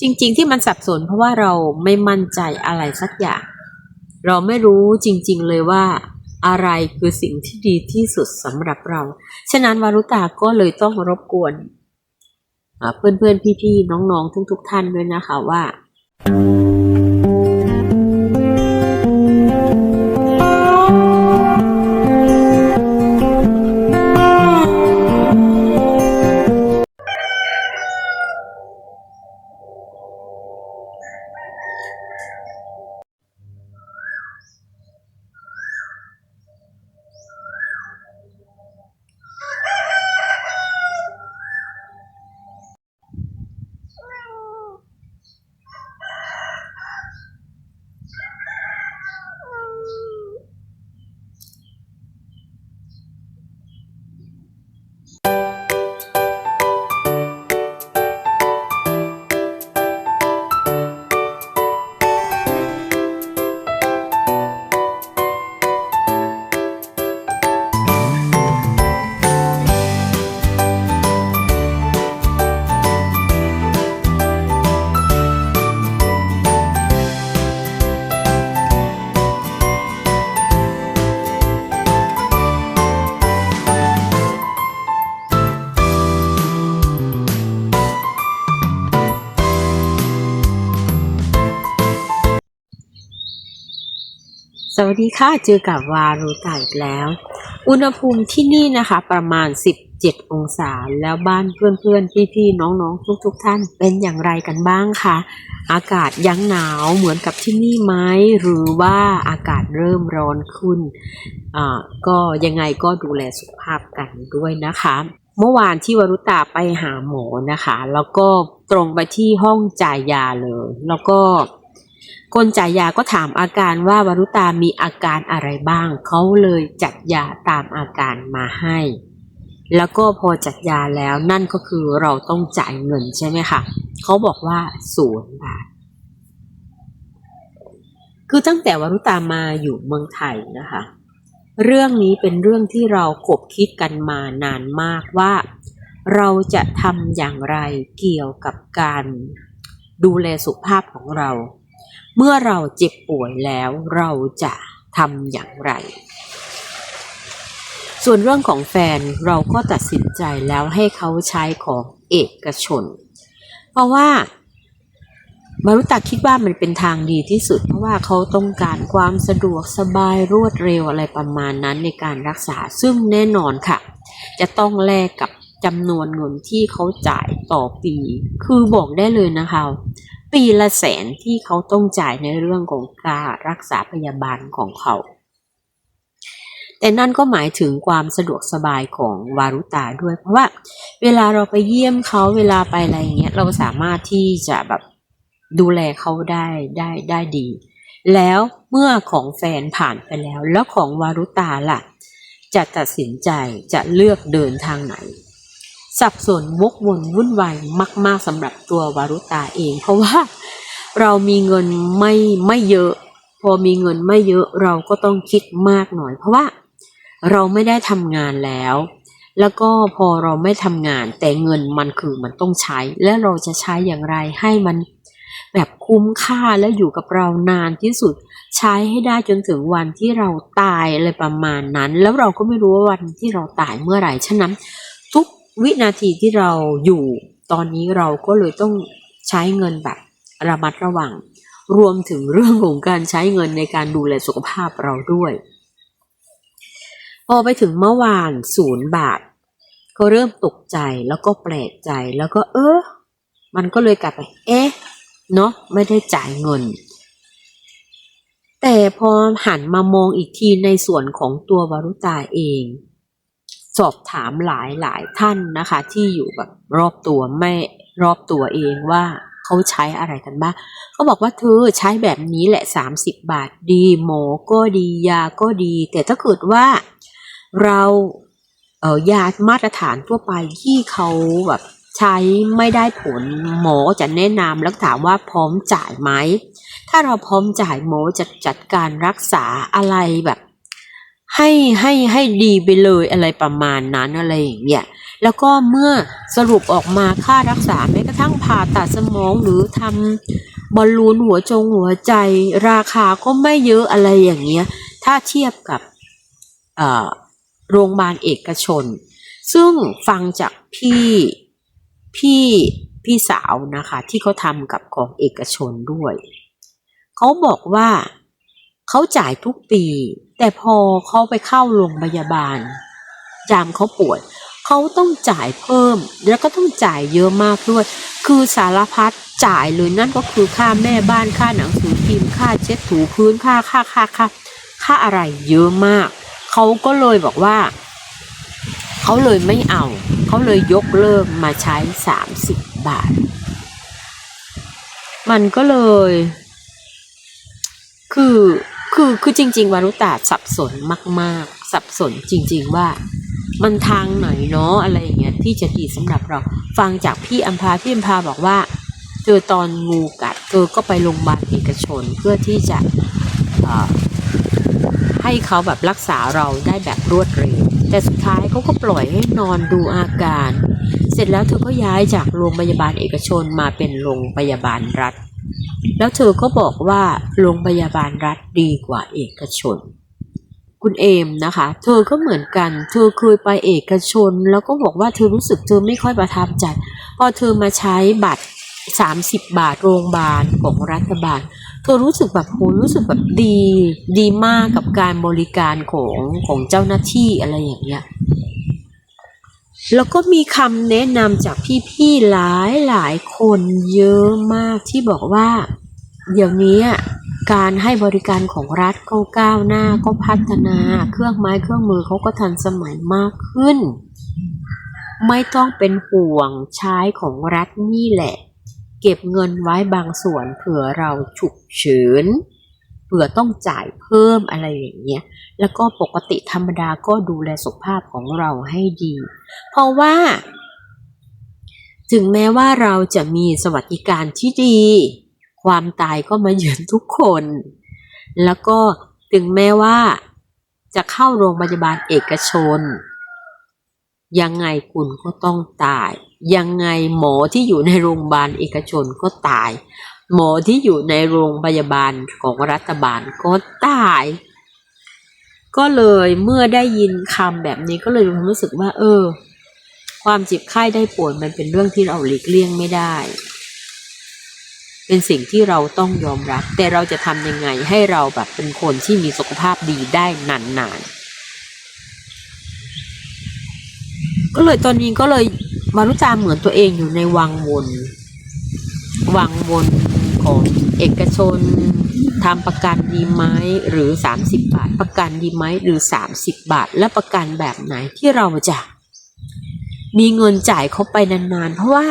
จริง ๆ ที่มันสับสนเพราะว่าเราไม่มั่นใจอะไรสักอย่าง เราไม่รู้จริง ๆ เลยว่าอะไรคือสิ่งที่ดีที่สุดสำหรับเรา ฉะนั้นวารุตาก็เลยต้องรบกวนเพื่อนๆพี่ๆน้องๆทุกๆท่านด้วยนะคะว่า สวัสดีค่ะเจอกับวารุตาอีกแล้ว อุณหภูมิที่นี่นะคะประมาณ 17 องศา แล้วบ้านเพื่อนๆ พี่ๆ น้องๆ ทุกๆท่านเป็นอย่างไรกันบ้างคะอากาศยังหนาวเหมือนกับที่นี่ไหมหรือว่าอากาศเริ่มร้อนขึ้นอ่าก็ยังไงก็ดูแลสุขภาพกันด้วยนะคะ เมื่อวานที่วรุตาไปหาหมอนะคะ แล้วก็ตรงไปที่ห้องจ่ายยาเลย แล้วก็ คนจ่ายยาก็ถามอาการว่าวรุตามีอาการอะไรบ้าง เขาเลยจัดยาตามอาการมาให้ แล้วก็พอจัดยาแล้วนั่นก็คือเราต้องจ่ายเงินใช่ไหมคะเขาบอกว่าศูนย์บาทคือตั้งแต่วรุตามาอยู่เมืองไทยนะคะ เรื่องนี้เป็นเรื่องที่เราขบคิดกันมานานมากว่า เราจะทำอย่างไรเกี่ยวกับการดูแลสุขภาพของเรา เมื่อเราเจ็บป่วยแล้วเราจะทำอย่างไร ส่วนเรื่องของแฟนเราก็ตัดสินใจแล้วให้เขาใช้ของเอกชน เพราะว่ามารุตาคิดว่ามันเป็นทางดีที่สุด เพราะว่าเขาต้องการความสะดวกสบายรวดเร็วอะไรประมาณนั้นในการรักษาซึ่งแน่นอนค่ะ จะต้องแลกกับจำนวนเงินที่เขาจ่ายต่อปี คือบอกได้เลยนะคะ ปีละแสนที่เขาต้องจ่ายในเรื่องของการรักษาพยาบาลของเขา แต่นั่นก็หมายถึงความสะดวกสบายของวารุตาด้วย เพราะว่า เวลาเราไปเยี่ยมเขาเวลาไปอะไรเงี้ยเราสามารถที่จะแบบดูแลเขาได้ได้ได้ดี แล้วเมื่อของแฟนผ่านไปแล้ว แล้วของวารุตาล่ะ จะตัดสินใจจะเลือกเดินทางไหน สับสนวกวนวุ่นวายมากๆสำหรับตัววารุตาเอง เพราะว่าเรามีเงินไม่ไม่เยอะ พอมีเงินไม่เยอะเราก็ต้องคิดมากหน่อย เพราะว่าเราไม่ได้ทำงานแล้ว แล้วก็พอเราไม่ทำงาน แต่เงินมันคือมันต้องใช้ และเราจะใช้อย่างไรให้มันแบบคุ้มค่าและอยู่กับเรานานที่สุด ใช้ให้ได้จนถึงวันที่เราตายอะไรประมาณนั้น แล้วเราก็ไม่รู้ว่าวันที่เราตายเมื่อไหร่ฉะนั้น วินาทีที่เราอยู่ตอนนี้เราก็เลยต้องใช้เงินแบบระมัดระวัง รวมถึงเรื่องของการใช้เงินในการดูแลสุขภาพเราด้วยพอไปถึงเมื่อวานศูนย์บาทก็เริ่มตกใจแล้วก็แปลกใจแล้วก็เออ มันก็เลยกลับไป เอ๊ะ เนาะไม่ได้จ่ายเงิน แต่พอหันมามองอีกทีในส่วนของตัววารุตาเอง สอบถามหลายหลายท่านนะคะ ที่อยู่แบบรอบตัวไม่รอบตัวเองว่าเขาใช้อะไรกันบ้างเขาบอกว่าเธอใช้แบบนี้แหละ 30 บาทดีหมอก็ดียาก็ดี แต่ถ้าเกิดว่าเราเออยามาตรฐานทั่วไปที่เขาแบบใช้ไม่ได้ผลหมอจะแนะนำแล้วถามว่าพร้อมจ่ายไหม ถ้าเราพร้อมจ่ายหมอจะจัดการรักษาอะไรแบบ ให้ให้ให้ดีไปเลยอะไรประมาณนั้นอะไรอย่างเงี้ยแล้วก็เมื่อสรุปออกมาค่ารักษาแม้กระทั่งผ่าตัดสมองหรือทำบอลลูนหัวจงหัวใจ ราคาก็ไม่เยอะอะไรอย่างเงี้ยถ้าเทียบกับโรงพยาบาลเอกชน ซึ่งฟังจากพี่พี่พี่สาวนะคะ ที่เขาทำกับของเอกชนด้วย เขาบอกว่าเขาจ่ายทุกปี แต่พอเขาไปเข้าโรงพยาบาล ยามเขาป่วยเขาต้องจ่ายเพิ่ม แล้วก็ต้องจ่ายเยอะมากด้วย คือสารพัดจ่ายเลยนั่นก็คือค่าแม่บ้านค่าหนังสือพิมพ์ค่าเช็ดถูพื้นค่าค่าค่าค่าค่าอะไรเยอะมากเขาก็เลยบอกว่าเขาเลยไม่เอาเขาเลยยกเลิกมาใช้สามสิบบาท มันก็เลย คือ คือคือจริง ๆ วารุตาสับสนมาก ๆ สับสนจริง ๆ ว่ามันทางไหนเนาะอะไรอย่างเงี้ยที่จะดีสำหรับเรา ฟังจากพี่อัมพาพี่อัมพาบอกว่าเจอตอนงูกัดเธอก็ไปโรงพยาบาลเอกชนเพื่อที่จะให้เขาแบบรักษาเราได้แบบรวดเร็วแต่สุดท้ายเขาก็ปล่อยให้นอนดูอาการ เสร็จแล้วเธอก็ย้ายจากโรงพยาบาลเอกชนมาเป็นโรงพยาบาลรัฐ แล้วเธอก็บอกว่าโรงพยาบาลรัฐดีกว่าเอกชน คุณเอมนะคะ เธอก็เหมือนกัน เธอเคยไปเอกชน แล้วก็บอกว่าเธอรู้สึกเธอไม่ค่อยประทับใจ พอเธอมาใช้บัตร 30 บาทโรงพยาบาลของรัฐบาล เธอรู้สึกแบบโหรู้สึกแบบดี ดีมากกับการบริการของของเจ้าหน้าที่อะไรอย่างเงี้ย แล้วก็มีคำแนะนำจากพี่ๆหลายหลายคนเยอะมากที่บอกว่า เดี๋ยวนี้การให้บริการของรัฐก็ก้าวหน้าก็พัฒนา เครื่องไม้เครื่องมือเขาก็ทันสมัยมากขึ้น ไม่ต้องเป็นห่วงใช้ของรัฐนี่แหละ เก็บเงินไว้บางส่วนเผื่อเราฉุกเฉิน เผื่อต้องจ่ายเพิ่มอะไรอย่างเงี้ย แล้วก็ปกติธรรมดาก็ดูแลสุขภาพของเราให้ดี เพราะว่า ถึงแม้ว่าเราจะมีสวัสดิการที่ดี ความตายก็มาเยือนทุกคน แล้วก็ถึงแม้ว่า จะเข้าโรงพยาบาลเอกชน ยังไงคุณก็ต้องตาย ยังไงหมอที่อยู่ในโรงพยาบาลเอกชนก็ตาย หมอที่อยู่ในโรงพยาบาลของรัฐบาลก็ตาย ก็เลยเมื่อได้ยินคำแบบนี้ก็เลยรู้สึกว่า เออ ความเจ็บไข้ได้ป่วยมันเป็นเรื่องที่เราหลีกเลี่ยงไม่ได้ เป็นสิ่งที่เราต้องยอมรับ แต่เราจะทำยังไงให้เราแบบเป็นคนที่มีสุขภาพดีได้นานๆก็เลยตอนนี้ก็เลย มารู้จาเหมือนตัวเองอยู่ในวังวน วังวนของเอกชนทำประกันดีไหมหรือ 30 บาท ประกันดีไหมหรือ 30 บาท และประกันแบบไหนที่เราจะมีเงินจ่ายเขาไปนานๆ เพราะว่า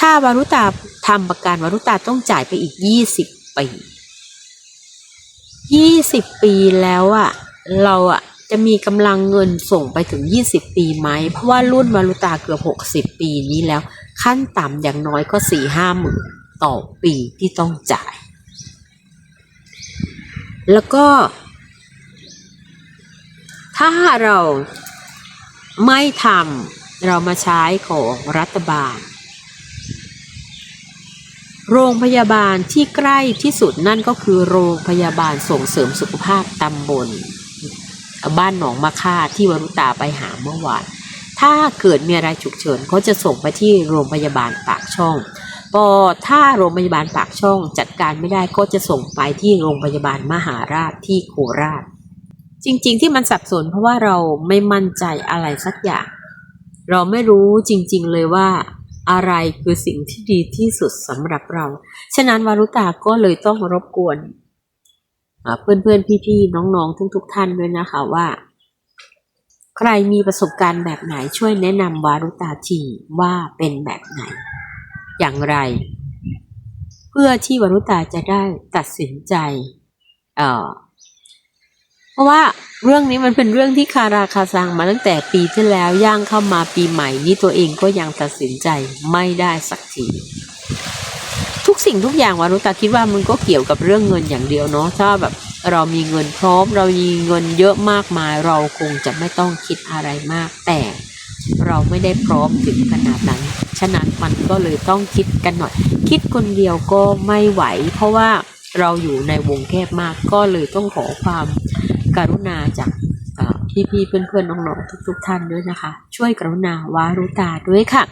ถ้าวารุตาทำประกันวารุตาต้องจ่ายไปอีก 20 ปี 20 ปีแล้วอะเราอะ จะมีกำลังเงินส่งไปถึง 20 ปีไหม เพราะว่ารุ่นวารุตาเกือบ 60 ปีนี้แล้ว ขั้นต่ำอย่างน้อยก็สี่ห้าหมื่นต่อปีที่ต้องจ่าย แล้วก็ ถ้าเราไม่ทำเรามาใช้ของรัฐบาล โรงพยาบาลที่ใกล้ที่สุดนั่นก็คือโรงพยาบาลส่งเสริมสุขภาพตำบล บ้านหนองมะค่าที่วรุตาไปหาเมื่อวาน ถ้าเกิดมีอะไรฉุกเฉินเขาจะส่งไปที่โรงพยาบาลปากช่อง พอถ้าโรงพยาบาลปากช่องจัดการไม่ได้ก็จะส่งไปที่โรงพยาบาลมหาราชที่โคราช จริงๆ ที่มันสับสนเพราะว่าเราไม่มั่นใจอะไรสักอย่าง เราไม่รู้จริงๆเลยว่าอะไรคือสิ่งที่ดีที่สุดสำหรับเรา ฉะนั้นวารุตาก็เลยต้องรบกวน เพื่อนๆพี่ๆน้องๆ ทุกๆท่านด้วยนะคะว่า ใครมีประสบการณ์แบบไหนช่วยแนะนำวารุตาทีว่าเป็นแบบไหน อย่างไร เพื่อที่วารุตาจะได้ตัดสินใจเเพราะว่าเรื่องนี้มันเป็นเรื่องที่คาราคาซังมาตั้งแต่ปีที่แล้วย่างเข้ามาปีใหม่นี้ตัวเองก็ยังตัดสินใจไม่ได้สักที กสิ่งทุกอย่างวารุตาคิดว่ามันก็เกี่ยวกับเรื่องเงินอย่างเดียวเนาะถ้าแบบเรามีเงินพร้อม เรามีเงินเยอะมากมาย เราคงจะไม่ต้องคิดอะไรมาก แต่เราไม่ได้พร้อมถึงขนาดนั้น ฉะนั้นมันก็เลยต้องคิดกันหน่อย คิดคนเดียวก็ไม่ไหว เพราะว่าเราอยู่ในวงแคบมากก็เลยต้องขอความกรุณาจากพี่ๆเพื่อนๆน้องๆทุก ๆ ท่านด้วยนะคะ ช่วยกรุณาวารุตาด้วยค่ะ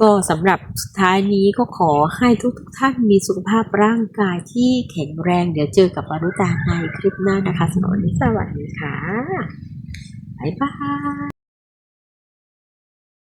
ก็สำหรับสุดท้ายนี้ก็ขอให้ทุกๆท่านมีสุขภาพร่างกายที่แข็งแรง เดี๋ยวเจอกับวารุตาในคลิปหน้านะคะสำหรับวันนี้สวัสดีค่ะบ๊ายบาย